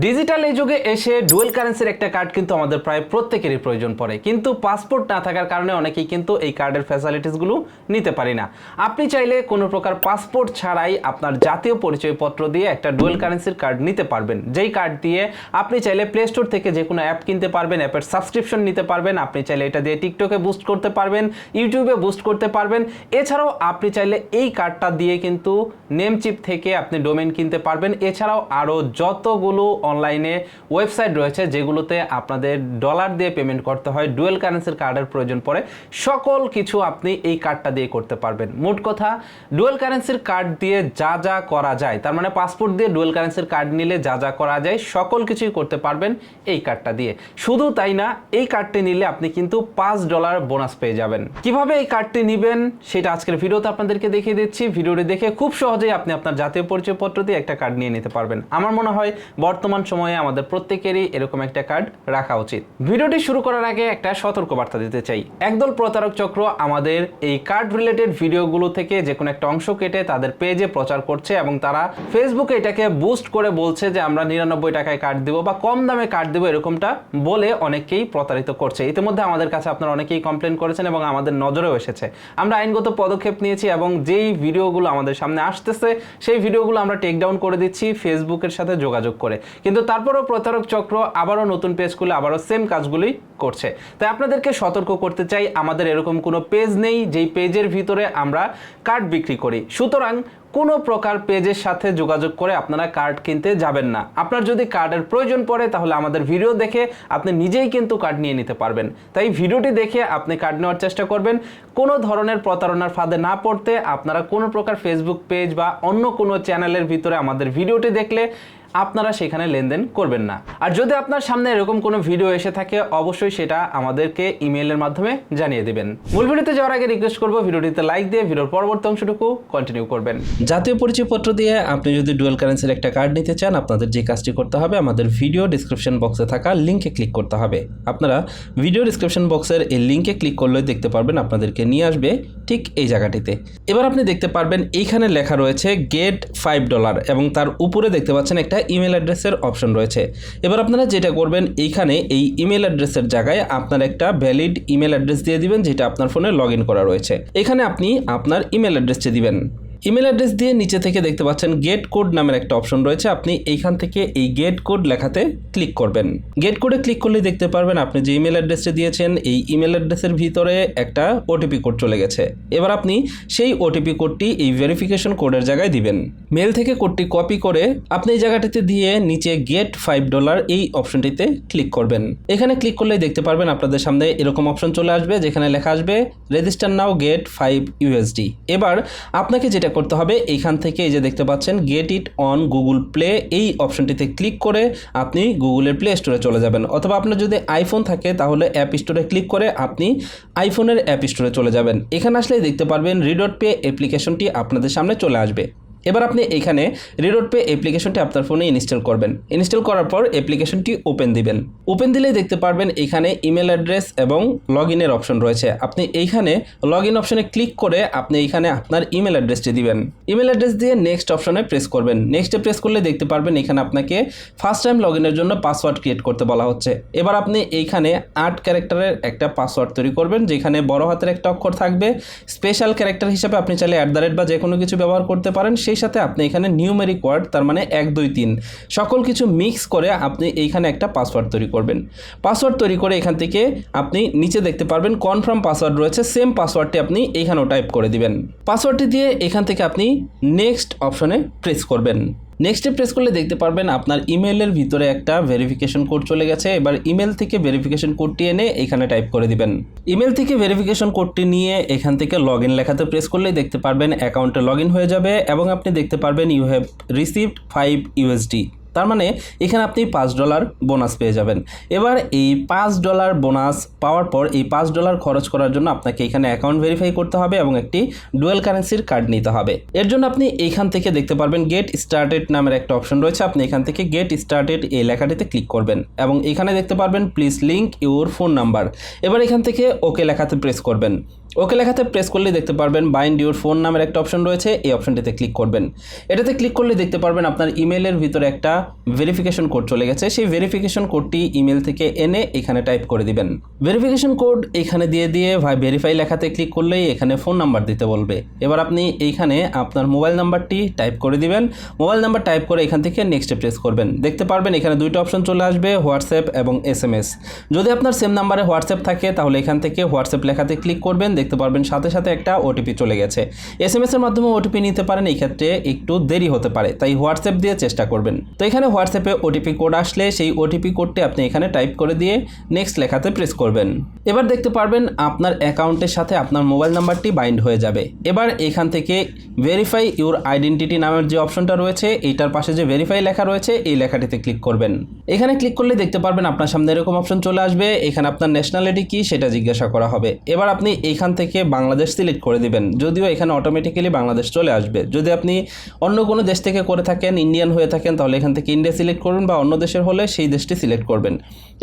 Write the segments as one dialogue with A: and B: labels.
A: Digital এই যুগে এসে ডুয়েল কারেন্সির একটা কার্ড কিন্তু আমাদের প্রায় প্রত্যেকেরই প্রয়োজন পড়ে। কিন্তু পাসপোর্ট না থাকার কারণে অনেকেই কিন্তু এই কার্ডের ফ্যাসিলিটিসগুলো নিতে পারি না। আপনি চাইলে কোনো প্রকার পাসপোর্ট ছাড়াই আপনার জাতীয় পরিচয়পত্র দিয়ে একটা ডুয়েল কারেন্সির কার্ড নিতে পারবেন। যেই কার্ড দিয়ে আপনি চাইলে প্লে স্টোর থেকে যে কোনো অ্যাপ কিনতে পারবেন অ্যাপের সাবস্ক্রিপশন নিতে পারবেন, আপনি চাইলে এটা দিয়ে টিকটকে বুস্ট করতে পারবেন ইউটিউবে বুস্ট করতে পারবেন। এছাড়াও আপনি চাইলে এই কার্ডটা দিয়ে কিন্তু নেম চিপ থেকে আপনি ডোমেন কিনতে পারবেন। এছাড়াও আরও যতগুলো অনলাইনে ওয়েবসাইট রয়েছে যেগুলোতে আপনাদের ডলার দিয়ে পেমেন্ট করতে হয় ডুয়েল কারেন্সির কার্ডের প্রয়োজন পড়ে। সকল কিছু আপনি এই কার্ডটা দিয়ে করতে পারবেন। মোট কথা ডুয়েল কারেন্সির কার্ড দিয়ে যা যা করা যায়, তার মানে পাসপোর্ট দিয়ে ডুয়েল কারেন্সির কার্ড নিলে যা যা করা যায়, সকল কিছুই করতে পারবেন এই কার্ডটা দিয়ে। শুধু তাই না, এই কার্ডটি নিলে আপনি কিন্তু পাঁচ ডলার বোনাস পেয়ে যাবেন। কীভাবে এই কার্ডটি নেবেন, সেটা আজকের ভিডিওতে আপনাদেরকে দেখিয়ে দিচ্ছি। ভিডিওটি দেখে খুব সহজেই আপনি আপনার জাতীয় পরিচয়পত্র দিয়ে একটা কার্ড নিয়ে নিতে পারবেন। আমার মনে হয়, বর্তমান সময়ে আমাদের প্রত্যেকেরই এরকম একটা কার্ড রাখা উচিত। ভিডিওটি শুরু করার আগে একটা সতর্ক বার্তা দিতে চাই। একদল প্রতারক চক্র আমাদের এই কার্ড রিলেটেড ভিডিওগুলো থেকে যে কোনো একটা অংশ কেটে তাদের পেজে প্রচার করছে এবং তারা ফেসবুকে এটাকে বুস্ট করে বলছে যে, আমরা নিরানব্বই টাকায় কার্ড দেবো বা কম দামে কার্ড দেবো, এরকমটা বলে অনেকেই প্রতারিত করছে। ইতিমধ্যে আমাদের কাছে আপনারা অনেকেই কমপ্লেন করেছেন এবং আমাদের নজরেও এসেছে। আমরা আইনগত পদক্ষেপ নিয়েছি এবং যেই ভিডিওগুলো আমাদের সামনে আসতেছে, সেই ভিডিওগুলো আমরা টেক ডাউন করে দিচ্ছি ফেসবুকের সাথে যোগাযোগ করে। কিন্তু তারপরেও প্রতারক চক্র আবারও নতুন পেজ খুলে আবারও সেম কাজগুলি করছে। তাই আপনাদেরকে সতর্ক করতে চাই, আমাদের এরকম কোনো পেজ নেই যেই পেজের ভিতরে আমরা কার্ড বিক্রি করি। সুতরাং কোনো প্রকার পেজের সাথে যোগাযোগ করে আপনারা কার্ড কিনতে যাবেন না। আপনার যদি কার্ডের প্রয়োজন পড়ে, তাহলে আমাদের ভিডিও দেখে আপনি নিজেই কিন্তু কার্ড নিয়ে নিতে পারবেন। তাই ভিডিওটি দেখে আপনি কার্ড নেওয়ার চেষ্টা করবেন। কোনো ধরনের প্রতারণার ফাঁদে না পড়তে আপনারা কোনো প্রকার ফেসবুক পেজ বা অন্য কোনো চ্যানেলের ভিতরে আমাদের ভিডিওটি দেখলে আপনারা সেখানে লেনদেন করবেন না। আর যদি আপনার সামনে এরকম কোনো ভিডিও এসে থাকে, অবশ্যই সেটা আমাদেরকে ইমেইলের মাধ্যমে জানিয়ে দেবেন। মূল ভিডিওতে যাওয়ার আগে রিকোয়েস্ট করব, ভিডিওটিতে লাইক দিয়ে ভিডিওর পরবর্তী অংশটুকু কন্টিনিউ করবেন। জাতীয় পরিচয়পত্র দিয়ে আপনি যদি ডুয়েল কারেন্সির একটা কার্ড নিতে চান, আপনাদের যে কাজটি করতে হবে, আমাদের ভিডিও ডিসক্রিপশন বক্সে থাকা লিঙ্কে ক্লিক করতে হবে। আপনারা ভিডিও ডিসক্রিপশন বক্সের এই লিঙ্কে ক্লিক করলে দেখতে পারবেন আপনাদেরকে নিয়ে আসবে ঠিক এই জায়গাটিতে। এবার আপনি দেখতে পারবেন, এইখানে লেখা রয়েছে গেট ফাইভ ডলার এবং তার উপরে দেখতে পাচ্ছেন একটা ইমেল অ্যাড্রেসের অপশন রয়েছে। এবার আপনারা যেটা করবেন, এইখানে এই ইমেল অ্যাড্রেসের জায়গায় আপনার একটা ভ্যালিড ইমেল অ্যাড্রেস দিয়ে দিবেন, যেটা আপনার ফোনে লগ করা রয়েছে। এখানে আপনি আপনার ইমেল অ্যাড্রেসটি দিবেন। ইমেল অ্যাড্রেস দিয়ে নিচে থেকে দেখতে পাচ্ছেন গেট কোড নামের একটা অপশন রয়েছে। আপনি এইখান থেকে এই গেট কোড লেখাতে ক্লিক করবেন। গেট কোডে ক্লিক করলে দেখতে পারবেন আপনি যে ইমেল অ্যাড্রেসটি দিয়েছেন, এই ইমেল অ্যাড্রেসের ভিতরে একটা ওটিপি কোড চলে গেছে। এবার আপনি সেই ওটিপি কোডটি এই ভেরিফিকেশন কোডের জায়গায় দিবেন। মেল থেকে কোডটি কপি করে আপনি এই জায়গাটিতে দিয়ে নিচে গেট ফাইভ ডলার এই অপশনটিতে ক্লিক করবেন। এখানে ক্লিক করলে দেখতে পারবেন আপনাদের সামনে এরকম অপশন চলে আসবে যেখানে লেখা আসবে register now get five USD এবার আপনাকে যেটা করতে হবে। এইখান থেকে এই যে দেখতে পাচ্ছেন get it on Google Play এই অপশনটিতে ক্লিক করে আপনি গুগলের প্লে স্টোরে চলে যাবেন। অথবা আপনার যদি আইফোন থাকে, তাহলে অ্যাপ স্টোরে ক্লিক করে আপনি আইফোনের অ্যাপ স্টোরে চলে যাবেন। এখানে আসলেই দেখতে পারবেন রিডট পে অ্যাপ্লিকেশনটি আপনাদের সামনে চলে আসবে। এবার আপনি এখানে রিডোট পে অ্যাপ্লিকেশনটি আপনার ফোনে ইনস্টল করবেন। ইনস্টল করার পর অ্যাপ্লিকেশনটি ওপেন দিবেন। ওপেন দিলেই দেখতে পারবেন এখানে ইমেল অ্যাড্রেস এবং লগ ইনের অপশন রয়েছে। আপনি এইখানে লগ ইন অপশনে ক্লিক করে আপনি এইখানে আপনার ইমেল অ্যাড্রেসটি দিবেন। ইমেল অ্যাড্রেস দিয়ে নেক্সট অপশনে প্রেস করবেন। নেক্সটে প্রেস করলে দেখতে পারবেন এখানে আপনাকে ফার্স্ট টাইম লগ ইনের জন্য পাসওয়ার্ড ক্রিয়েট করতে বলা হচ্ছে। এবার আপনি এইখানে আট ক্যারেক্টারের একটা পাসওয়ার্ড তৈরি করবেন, যেখানে বড় হাতের একটা অক্ষর থাকবে। স্পেশাল ক্যারেক্টার হিসেবে আপনি চাইলে অ্যাট দ্য রেট বা যে কোনো কিছু ব্যবহার করতে পারেন সেই সাথে আপনি এখানে নিউমেরিক ওয়ার্ড তার মানে এক, দুই, তিন, সকল কিছু মিক্স করে আপনি এইখানে একটা পাসওয়ার্ড তৈরি করবেন। পাসওয়ার্ড তৈরি করে এখান থেকে আপনি নিচে দেখতে পারবেন কনফার্ম পাসওয়ার্ড রয়েছে সেম পাসওয়ার্ডটি আপনি এইখানেও টাইপ করে দিবেন। পাসওয়ার্ডটি দিয়ে এখান থেকে আপনি নেক্সট অপশনে প্রেস করবেন। নেক্সটে প্রেস করলে দেখতে পারবেন আপনার ইমেলের ভিতরে একটা ভেরিফিকেশন কোড চলে গেছে। এবার ইমেল থেকে ভেরিফিকেশন কোডটি এনে এখানে টাইপ করে দিবেন। ইমেল থেকে ভেরিফিকেশন কোডটি নিয়ে এখান থেকে লগ ইন লেখাতে প্রেস করলেই দেখতে পারবেন অ্যাকাউন্টে লগ হয়ে যাবে এবং আপনি দেখতে পারবেন you have received five USD তার মানে এখানে আপনি পাঁচ ডলার বোনাস পেয়ে যাবেন। এবার এই পাঁচ ডলার বোনাস পাওয়ার পর এই পাঁচ ডলার খরচ করার জন্য আপনাকে এখানে অ্যাকাউন্ট ভেরিফাই করতে হবে এবং একটি ডুয়েল কারেন্সির কার্ড নিতে হবে। এর জন্য আপনি এইখান থেকে দেখতে পারবেন গেট স্টার্টেড নামের একটা অপশন রয়েছে। আপনি এখান থেকে গেট স্টার্টেড এই লেখাটিতে ক্লিক করবেন এবং এখানে দেখতে পারবেন please link your phone number. এবার এখান থেকে ওকে লেখাতে প্রেস করবেন। ওকে লেখাতে প্রেস করলে দেখতে পারবেন বাইন্ড ইউর ফোন নামের একটা অপশন রয়েছে, এই অপশনটিতে ক্লিক করবেন। এটাতে ক্লিক করলে দেখতে পারবেন আপনার ইমেলের ভিতরে একটা ভেরিফিকেশন কোড চলে গেছে। সেই ভেরিফিকেশন কোডটি ইমেল থেকে এনে এখানে টাইপ করে দিবেন। ভেরিফিকেশন কোড এখানে দিয়ে দিয়ে ভাই ভেরিফাই লেখাতে ক্লিক করলেই এখানে ফোন নাম্বার দিতে বলবে। এবার আপনি এইখানে আপনার মোবাইল নাম্বারটি টাইপ করে দিবেন। মোবাইল নাম্বার টাইপ করে এখান থেকে নেক্সটে প্রেস করবেন। দেখতে পারবেন এখানে দুইটা অপশন চলে আসবে, হোয়াটসঅ্যাপ এবং এস যদি আপনার সেম নাম্বারে হোয়াটসঅ্যাপ থাকে, তাহলে এখান থেকে হোয়াটসঅ্যাপ লেখাতে ক্লিক করবেন। দেখতে পারবেন। সাথে সাথে একটা ওটিপি চলে গেছে। এস এম এর মাধ্যমে ওটিপি নিতে পারেন, এই ক্ষেত্রে একটু দেরি হতে পারে, তাই হোয়াটসঅ্যাপ দিয়ে চেষ্টা করবেন। তো এখানে হোয়াটসঅ্যাপে ওটিপি কোড আসলে সেই ওটিপি কোডটি আপনি এখানে টাইপ করে দিয়ে নেক্সট লেখাতে প্রেস করবেন। এবার দেখতে পারবেন আপনার অ্যাকাউন্টের সাথে আপনার মোবাইল নাম্বারটি বাইন্ড হয়ে যাবে। এবার এখান থেকে ভেরিফাই ইউর আইডেন্টিটি নামের যে অপশনটা রয়েছে, এইটার পাশে যে ভেরিফাই লেখা রয়েছে, এই লেখাটিতে ক্লিক করবেন। এখানে ক্লিক করলে দেখতে পারবেন আপনার সামনে এরকম অপশন চলে আসবে। এখানে আপনার ন্যাশনালিটি কি সেটা জিজ্ঞাসা করা হবে। এবার আপনি এইখান থেকে বাংলাদেশ সিলেক্ট করে দিবেন। যদিও এখানে অটোমেটিক্যালি বাংলাদেশ চলে আসবে। যদি আপনি অন্য কোনো দেশ থেকে করে থাকেন ইন্ডিয়ান হয়ে থাকেন, তাহলে এখান থেকে ইন্ডিয়া সিলেক্ট করুন বা অন্য দেশের হলে সেই দেশটি সিলেক্ট করবেন।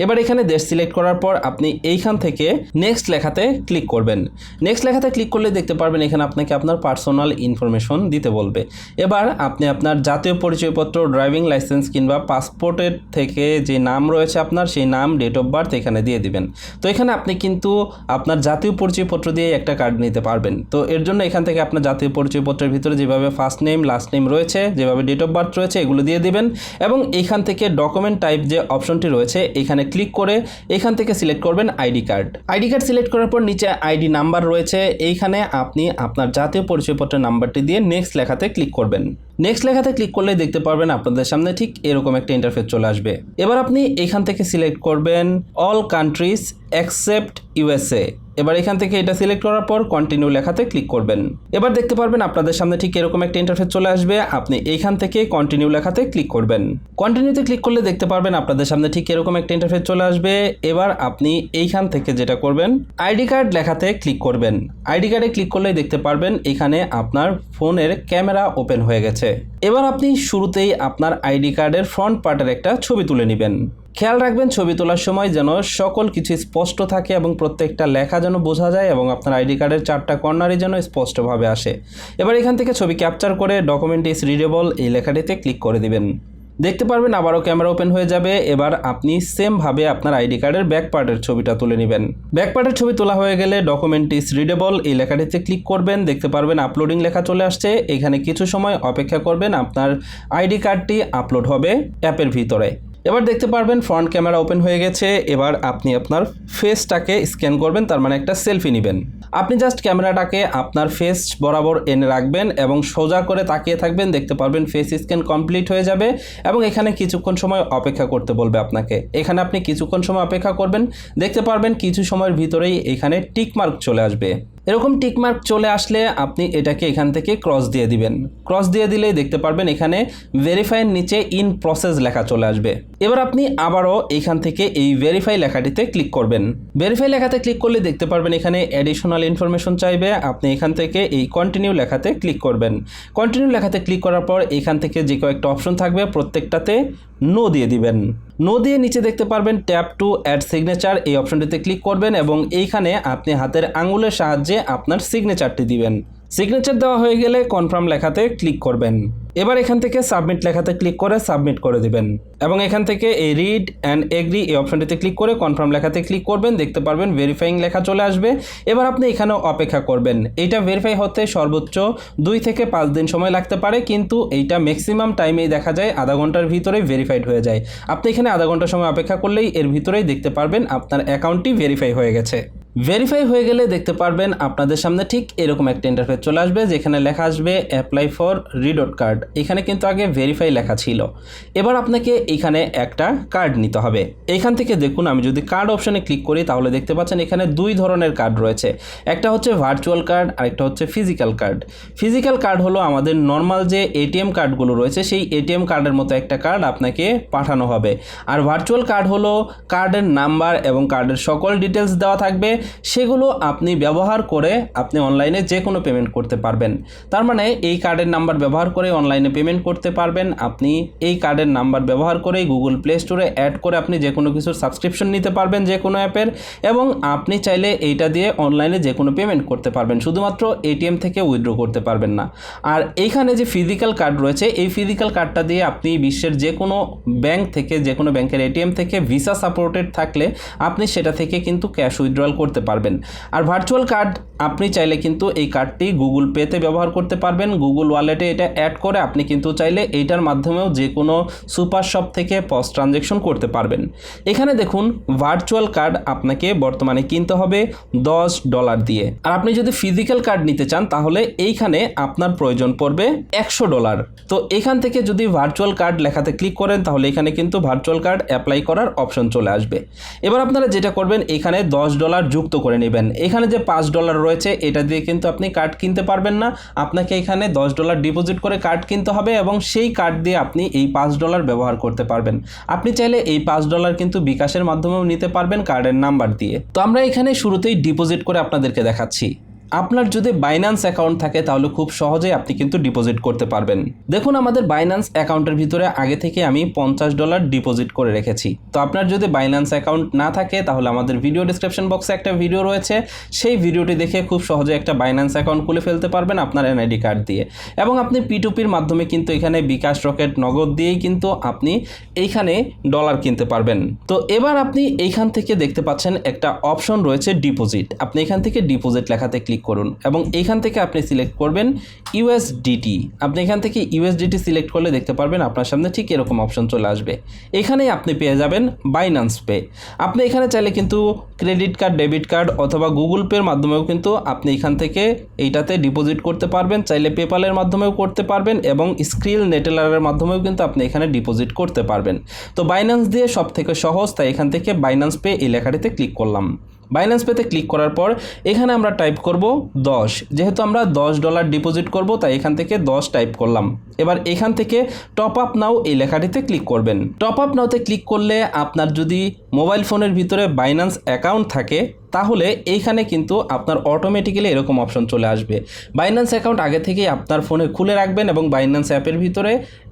A: এবার এখানে দেশ সিলেক্ট করার পর আপনি এইখান থেকে নেক্সট লেখাতে ক্লিক করবেন। নেক্সট লেখাতে ক্লিক করলে দেখতে পারবেন এখানে আপনাকে আপনার পার্সোনাল ইনফরমেশন দিতে বলবে। এবার আপনি আপনার জাতীয় পরিচয়পত্র ড্রাইভিং লাইসেন্স কিংবা পাসপোর্টের থেকে যে নাম রয়েছে আপনার, সেই নাম ডেট অফ বার্থ এখানে দিয়ে দিবেন। তো এখানে আপনি কিন্তু আপনার জাতীয় পরিচয়পত্র দিয়ে একটা কার্ড নিতে পারবেন। তো এর জন্য এখান থেকে আপনার জাতীয় পরিচয়পত্রের ভিতরে যেভাবে ফার্স্ট নেম লাস্ট নেম রয়েছে, যেভাবে ডেট অফ বার্থ রয়েছে, এগুলো দিয়ে দিবেন এবং এখান থেকে ডকুমেন্ট টাইপ যে অপশনটি রয়েছে, এখানে ক্লিক করে এখান থেকে সিলেক্ট করবেন ID card ID card select করার পর নিচে আইডি নাম্বার রয়েছে, এইখানে আপনি আপনার জাতীয় পরিচয়পত্রের নাম্বারটি দিয়ে নেক্সট লেখাতে ক্লিক করবেন। নেক্সট লেখাতে ক্লিক করলে দেখতে পারবেন আপনাদের সামনে ঠিক এরকম একটা ইন্টারফেস চলে আসবে। এবার আপনি এখান থেকে সিলেক্ট করবেন অল কান্ট্রিজ অ্যাকসেপ্ট ইউএসএ এবার এখান থেকে এটা সিলেক্ট করার পর কন্টিনিউ লেখাতে ক্লিক করবেন। এবার দেখতে পারবেন আপনাদের সামনে ঠিক এরকম একটা ইন্টারফেস চলে আসবে। আপনি এইখান থেকে কন্টিনিউ লেখাতে ক্লিক করবেন। কন্টিনিউতে ক্লিক করলে দেখতে পারবেন আপনাদের সামনে ঠিক এরকম একটা ইন্টারফেস চলে আসবে। এবার আপনি এইখান থেকে যেটা করবেন আইডি কার্ড লেখাতে ক্লিক করবেন। আইডি কার্ডে ক্লিক করলেই দেখতে পারবেন এখানে আপনার ফোনের ক্যামেরা ওপেন হয়ে গেছে। এবার আপনি শুরুতেই আপনার আইডি কার্ডের ফ্রন্ট পার্টের একটা ছবি তুলে নেবেন। খেয়াল রাখবেন, ছবি তোলার সময় যেন সকল কিছু স্পষ্ট থাকে এবং প্রত্যেকটা লেখা যেন বোঝা যায় এবং আপনার আইডি কার্ডের চারটা কর্নারই যেন স্পষ্টভাবে আসে। এবার এখান থেকে ছবি ক্যাপচার করে ডকুমেন্ট ইজ রিডেবল এই লেখাটিতে ক্লিক করে দিবেন। দেখতে পারবেন আবারও ক্যামেরা ওপেন হয়ে যাবে। এবার আপনি সেমভাবে আপনার আইডি কার্ডের ব্যাক পার্টের ছবিটা তুলে নেবেন। ব্যাক পার্টের ছবি তোলা হয়ে গেলে ডকুমেন্ট ইজ রিডেবল এই লেখাটিতে ক্লিক করবেন। দেখতে পারবেন আপলোডিং লেখা চলে আসছে। এখানে কিছু সময় অপেক্ষা করবেন, আপনার আইডি কার্ডটি আপলোড হবে অ্যাপের ভিতরে। এবার দেখতে পারবেন ফ্রন্ট ক্যামেরা ওপেন হয়ে গেছে। এবার আপনি আপনার ফেসটাকে স্ক্যান করবেন, তার মানে একটা সেলফি নেবেন। আপনি জাস্ট ক্যামেরাটাকে আপনার ফেস বরাবর এনে রাখবেন এবং সোজা করে তাকিয়ে থাকবেন, দেখতে পারবেন ফেস স্ক্যান কমপ্লিট হয়ে যাবে এবং এখানে কিছুক্ষণ সময় অপেক্ষা করতে বলবে আপনাকে। এখানে আপনি কিছুক্ষণ সময় অপেক্ষা করবেন, দেখতে পারবেন কিছু সময়ের ভিতরেই এখানে টিক মার্ক চলে আসবে। এরকম টিকমার্ক চলে আসলে আপনি এটাকে এখান থেকে ক্রস দিয়ে দিবেন। ক্রস দিয়ে দিলেই দেখতে পারবেন এখানে ভেরিফাইয়ের নিচে ইন প্রসেস লেখা চলে আসবে। এবার আপনি আবারও এখান থেকে এই ভেরিফাই লেখাটিতে ক্লিক করবেন। ভেরিফাই লেখাতে ক্লিক করলে দেখতে পারবেন এখানে অ্যাডিশনাল ইনফরমেশন চাইবে। আপনি এখান থেকে এই কন্টিনিউ লেখাতে ক্লিক করবেন। কন্টিনিউ লেখাতে ক্লিক করার পর এখান থেকে যে কয়েকটা অপশন থাকবে, প্রত্যেকটাতে নো দিয়ে দিবেন। নো দিয়ে নিচে দেখতে পারবেন ট্যাপ টু অ্যাড সিগনেচার। এই অপশনটিতে ক্লিক করবেন এবং এইখানে আপনি হাতের আঙুলের সাহায্যে আপনার সিগনেচারটি দিবেন। সিগনেচার দেওয়া হয়ে গেলে কনফার্ম লেখাতে ক্লিক করবেন। এবার এখান থেকে সাবমিট লেখাতে ক্লিক করে সাবমিট করে দিবেন। এবং এখান থেকে এই রিড অ্যান্ড এগ্রি এই অপশনটিতে ক্লিক করে কনফার্ম লেখাতে ক্লিক করবেন। দেখতে পারবেন ভেরিফাইং লেখা চলে আসবে। এবার আপনি এখানেও অপেক্ষা করবেন। এইটা ভেরিফাই হতে সর্বোচ্চ দুই থেকে পাঁচ দিন সময় লাগতে পারে। কিন্তু এইটা ম্যাক্সিমাম টাইমেই দেখা যায় আধা ঘণ্টার ভিতরেই ভেরিফাইড হয়ে যায়। আপনি এখানে আধা ঘণ্টা সময় অপেক্ষা করলেই এর ভিতরেই দেখতে পারবেন আপনার অ্যাকাউন্টটি ভেরিফাই হয়ে গেছে। ভেরিফাই হয়ে গেলে দেখতে পারবেন আপনাদের সামনে ঠিক এরকম একটা ইন্টারফেস চলে আসবে, যেখানে লেখা আসবে অ্যাপ্লাই ফর রিডোট কার্ড এখানে কিন্তু আগে ভেরিফাই লেখা ছিল। এবার আপনাকে এখানে একটা কার্ড নিতে হবে। এখান থেকে দেখুন, আমি যদি কার্ড অপশনে ক্লিক করি, তাহলে দেখতে পাচ্ছেন এখানে দুই ধরনের কার্ড রয়েছে। একটা হচ্ছে ভার্চুয়াল কার্ড আর একটা হচ্ছে ফিজিক্যাল কার্ড ফিজিক্যাল কার্ড হলো আমাদের নর্মাল যে এটিএম কার্ডগুলো রয়েছে, সেই এটিএম কার্ডের মতো একটা কার্ড আপনাকে পাঠানো হবে। আর ভার্চুয়াল কার্ড হলো কার্ডের নাম্বার এবং কার্ডের সকল ডিটেলস দেওয়া থাকবে। সেগুলো আপনি ব্যবহার করে আপনি অনলাইনে যে কোনো পেমেন্ট করতে পারবেন। তার মানে এই কার্ডের নাম্বার ব্যবহার করে অনলাইনে পেমেন্ট করতে পারবেন। আপনি এই কার্ডের নাম্বার ব্যবহার করেই গুগল প্লে স্টোরে অ্যাড করে আপনি যে কোনো কিছুর সাবস্ক্রিপশন নিতে পারবেন যে কোনো অ্যাপের এবং আপনি চাইলে এইটা দিয়ে অনলাইনে যে কোনো পেমেন্ট করতে পারবেন। শুধুমাত্র এটিএম থেকে উইথড্র করতে পারবেন না। আর এইখানে যে ফিজিক্যাল কার্ড রয়েছে, এই ফিজিক্যাল কার্ডটা দিয়ে আপনি বিশ্বের যে কোনো ব্যাংক থেকে যে কোনো ব্যাংকের এটিএম থেকে ভিসা সাপোর্টেড থাকলে আপনি সেটা থেকে কিন্তু ক্যাশ উইথড্রয়াল করতে পারবেন। আর ভার্চুয়াল কার্ড আপনি চাইলে কিন্তু এই কার্ডটি গুগল পেতে ব্যবহার করতে পারবেন। গুগল ওয়ালেটে এটা অ্যাড করে আপনি কিন্তু চাইলে এইটার মাধ্যমেও যে কোনো সুপার শপ থেকে পস ট্রানজ্যাকশন করতে পারবেন। এখানে দেখুন ভার্চুয়াল কার্ড আপনাকে বর্তমানে কিনতে হবে দশ ডলার দিয়ে। আর আপনি যদি ফিজিক্যাল কার্ড নিতে চান, তাহলে এইখানে আপনার প্রয়োজন পড়বে একশো ডলার তো এখান থেকে যদি ভার্চুয়াল কার্ড লেখাতে ক্লিক করেন, তাহলে এখানে কিন্তু ভার্চুয়াল কার্ড অ্যাপ্লাই করার অপশন চলে আসবে। এবার আপনারা যেটা করবেন, এখানে দশ ডলার যুক্ত করে নেবেন। এখানে যে পাঁচ ডলার রয়েছে, এটা দিয়ে কিন্তু আপনি কার্ড কিনতে পারবেন না। আপনাকে এখানে দশ ডলার ডিপোজিট করে কার্ড কিনতে হবে এবং সেই কার্ড দিয়ে আপনি এই পাঁচ ডলার ব্যবহার করতে পারবেন। আপনি চাইলে এই পাঁচ ডলার কিন্তু বিকাশের মাধ্যমেও নিতে পারবেন কার্ডের নাম্বার দিয়ে। তো আমরা এখানে শুরুতেই ডিপোজিট করে আপনাদেরকে দেখাচ্ছি। আপনার যদি বাইন্যান্স অ্যাকাউন্ট থাকে, তাহলে খুব সহজেই আপনি কিন্তু ডিপোজিট করতে পারবেন। দেখুন, আমাদের বাইন্যান্স অ্যাকাউন্টের ভিতরে আগে থেকে আমি পঞ্চাশ ডলার ডিপোজিট করে রেখেছি। তো আপনার যদি বাইন্যান্স অ্যাকাউন্ট না থাকে, তাহলে আমাদের ভিডিও ডিসক্রিপশন বক্সে একটা ভিডিও রয়েছে। সেই ভিডিওটি দেখে খুব সহজে একটা বাইন্যান্স অ্যাকাউন্ট খুলে ফেলতে পারবেন আপনার এনআইডি কার্ড দিয়ে। এবং আপনি পিটুপির মাধ্যমে কিন্তু এখানে বিকাশ, রকেট, নগদ দিয়েই কিন্তু আপনি এইখানে ডলার কিনতে পারবেন। তো এবার আপনি এইখান থেকে দেখতে পাচ্ছেন একটা অপশন রয়েছে ডিপোজিট আপনি এখান থেকে ডিপোজিট লেখাতে ক্লিক করুন এবং এইখান থেকে আপনি সিলেক্ট করবেন ইউএসডিটি আপনি এখান থেকে ইউএসডিটি সিলেক্ট করলে দেখতে পারবেন আপনার সামনে ঠিক এরকম অপশন চলে আসবে। এখানেই আপনি পেয়ে যাবেন বাইন্যান্স পে আপনি এখানে চাইলে কিন্তু ক্রেডিট কার্ড ডেবিট কার্ড অথবা গুগল পের মাধ্যমেও কিন্তু আপনি এখান থেকে এইটাতে ডিপোজিট করতে পারবেন। চাইলে পেপালের মাধ্যমেও করতে পারবেন এবং স্ক্রিল নেটেলারের মাধ্যমেও কিন্তু আপনি এখানে ডিপোজিট করতে পারবেন। তো বাইন্যান্স দিয়ে সব থেকে সহজ, তাই এখান থেকে বাইন্যান্স পে এই লেখাটিতে ক্লিক করলাম। বাইন্যান্স পেতে ক্লিক করার পর এখানে আমরা টাইপ করব দশ। যেহেতু আমরা দশ ডলার ডিপোজিট করব, তাই এখান থেকে দশ টাইপ করলাম। এবার এখান থেকে টপ আপ নাও এই লেখাটিতে ক্লিক করবেন। টপ আপ নাওতে ক্লিক করলে আপনার যদি মোবাইল ফোনের ভিতরে বাইন্যান্স অ্যাকাউন্ট থাকে, তাহলে এইখানে কিন্তু আপনার অটোমেটিক্যালি এরকম অপশন চলে আসবে। বাইন্যান্স অ্যাকাউন্ট আগে থেকেই আপনার ফোনে খুলে রাখবেন এবং বাইন্যান্স অ্যাপের ভিতরে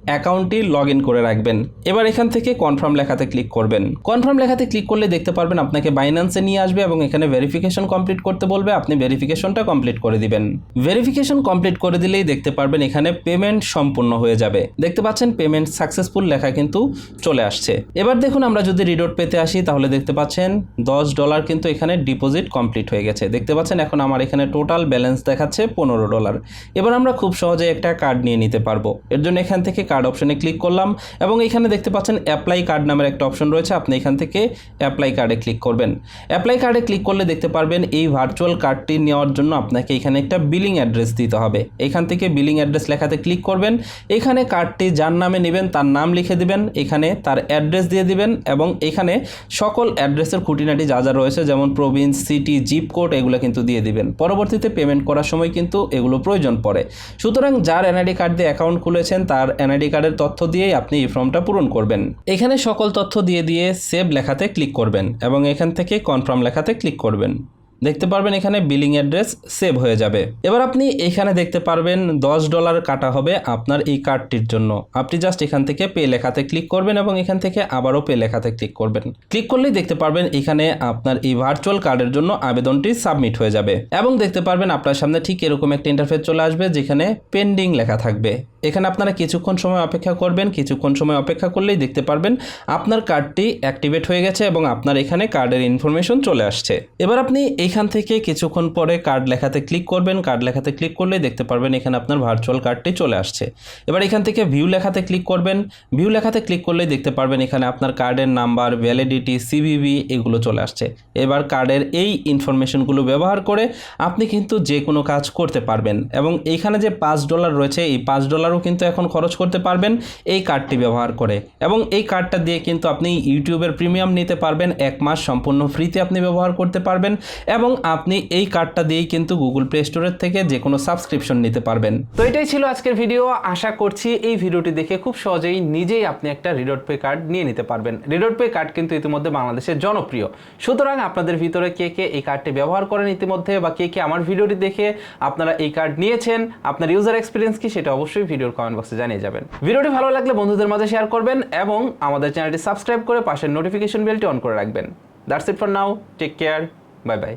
A: অ্যাকাউন্টটি লগ ইন করে রাখবেন। এবার এখান থেকে কনফার্ম লেখাতে ক্লিক করবেন। কনফার্ম লেখাতে ক্লিক করলে দেখতে পারবেন আপনাকে বাইন্যান্সে নিয়ে আসবে এবং এখানে ভেরিফিকেশন কমপ্লিট করতে বলবে। আপনি ভেরিফিকেশনটা কমপ্লিট করে দিবেন। ভেরিফিকেশন কমপ্লিট করে দিলেই দেখতে পারবেন এখানে পেমেন্ট সম্পূর্ণ হয়ে যাবে। দেখতে পাচ্ছেন পেমেন্ট সাকসেসফুল লেখা কিন্তু চলে আসছে। এবার দেখুন আমরা যদি রিডোট পেতে আসি, তাহলে দেখতে পাচ্ছেন দশ ডলার কিন্তু এখানে ডিপোজিট কমপ্লিট হয়ে গেছে। দেখতে পাচ্ছেন এখন আমার এখানে টোটাল ব্যালেন্স দেখাচ্ছে পনেরো ডলার এবার আমরা খুব সহজে একটা কার্ড নিয়ে নিতে পারব। এর জন্য এখান থেকে কার্ড অপশনে ক্লিক করলাম এবং এখানে দেখতে পাচ্ছেন অ্যাপ্লাই কার্ড নামের একটা অপশন রয়েছে। আপনি এখান থেকে অ্যাপ্লাই কার্ডে ক্লিক করবেন। অ্যাপ্লাই কার্ডে ক্লিক করলে দেখতে পারবেন এই ভার্চুয়াল কার্ডটি নেওয়ার জন্য আপনাকে এখানে একটা বিলিং অ্যাড্রেস দিতে হবে। এখান থেকে বিলিং অ্যাড্রেস লেখাতে ক্লিক করবেন। এখানে কার্ডটি যার নামে নেবেন তার নাম লিখে দিবেন। এখানে তার অ্যাড্রেস দিয়ে দিবেন এবং এখানে সকল অ্যাড্রেসের খুঁটিনাটি যা যা রয়েছে যেমন প্রভিন্স সিটি জিপ কোড এগুলো কিন্তু দিয়ে দিবেন। পরবর্তীতে পেমেন্ট করার সময় কিন্তু এগুলো প্রয়োজন পড়ে। সুতরাং যার এনআইডি কার্ড দিয়ে অ্যাকাউন্ট খুলেছেন তার এনআইডি কার্ডের তথ্য দিয়েই আপনি এই ফর্মটা পূরণ করবেন। এখানে সকল তথ্য দিয়ে দিয়ে সেভ লেখাতে ক্লিক করবেন এবং এখান থেকে কনফার্ম লেখাতে ক্লিক করবেন। দেখতে পারবেন এখানে বিলিং অ্যাড্রেস সেভ হয়ে যাবে। এবার আপনি এখানে দেখতে পারবেন দশ ডলার কাটা হবে আপনার এই কার্ডটির জন্য। আপনি জাস্ট এখান থেকে পে লেখাতে ক্লিক করবেন এবং এখান থেকে আবারও পে লেখাতে ক্লিক করবেন। ক্লিক করলেই দেখতে পারবেন এখানে আপনার এই ভার্চুয়াল কার্ডের জন্য আবেদনটি সাবমিট হয়ে যাবে। এবং দেখতে পারবেন আপনার সামনে ঠিক এরকম একটা ইন্টারফেস চলে আসবে যেখানে পেন্ডিং লেখা থাকবে। এখানে আপনারা কিছুক্ষণ সময় অপেক্ষা করবেন, কিছুক্ষণ সময় অপেক্ষা করলেই দেখতে পারবেন আপনার কার্ডটি অ্যাক্টিভেট হয়ে গেছে এবং আপনার এখানে কার্ডের ইনফরমেশন চলে আসছে। এবার আপনি এখান থেকে কিছুক্ষণ পরে কার্ড লেখাতে ক্লিক করবেন কার্ড লেখাতে ক্লিক করলেই দেখতে পারবেন এখানে আপনার ভার্চুয়াল কার্ডটি চলে আসছে। এবার এখান থেকে ভিউ লেখাতে ক্লিক করবেন ভিউ লেখাতে ক্লিক করলেই দেখতে পারবেন এখানে আপনার কার্ডের নাম্বার ভ্যালিডিটি সিভিভি এগুলো চলে আসছে। এবার কার্ডের এই ইনফরমেশনগুলো ব্যবহার করে আপনি কিন্তু যে কোনো কাজ করতে পারবেন এবং এইখানে যে পাঁচ ডলার রয়েছে, এই পাঁচ ডলারও টাকারও কিন্তু এখন খরচ করতে পারবেন এই কার্ডটি ব্যবহার করে। এবং এই কার্ডটা দিয়ে কিন্তু আপনি ইউটিউবের প্রিমিয়াম নিতে পারবেন, এক মাস সম্পূর্ণ ফ্রিতে আপনি ব্যবহার করতে পারবেন এবং আপনি এই কার্ডটা দিয়েই কিন্তু গুগল প্লে স্টোরের থেকে যে কোনো সাবস্ক্রিপশন নিতে পারবেন। তো এটাই ছিল আজকের ভিডিও আশা করছি এই ভিডিওটি দেখে খুব সহজেই নিজেই আপনি একটা রিডোট পে কার্ড নিয়ে নিতে পারবেন। রিডোট পে কার্ড কিন্তু ইতিমধ্যে বাংলাদেশের জনপ্রিয়। সুতরাং আপনাদের ভিতরে কে কে এই কার্ডটি ব্যবহার করেন ইতিমধ্যে বা কে কে আমার ভিডিওটি দেখে আপনারা এই কার্ড নিয়েছেন, আপনার ইউজার এক্সপিরিয়েন্স কি সেটা অবশ্যই ভিডিওর কমেন্ট বক্সে জানিয়ে যাবেন। ভিডিওটি ভালো লাগলে বন্ধুদের মাঝে শেয়ার করবেন এবং আমাদের চ্যানেলটি সাবস্ক্রাইব করে পাশের নোটিফিকেশন বেলটি অন করে রাখবেন। That's it for now take care bye bye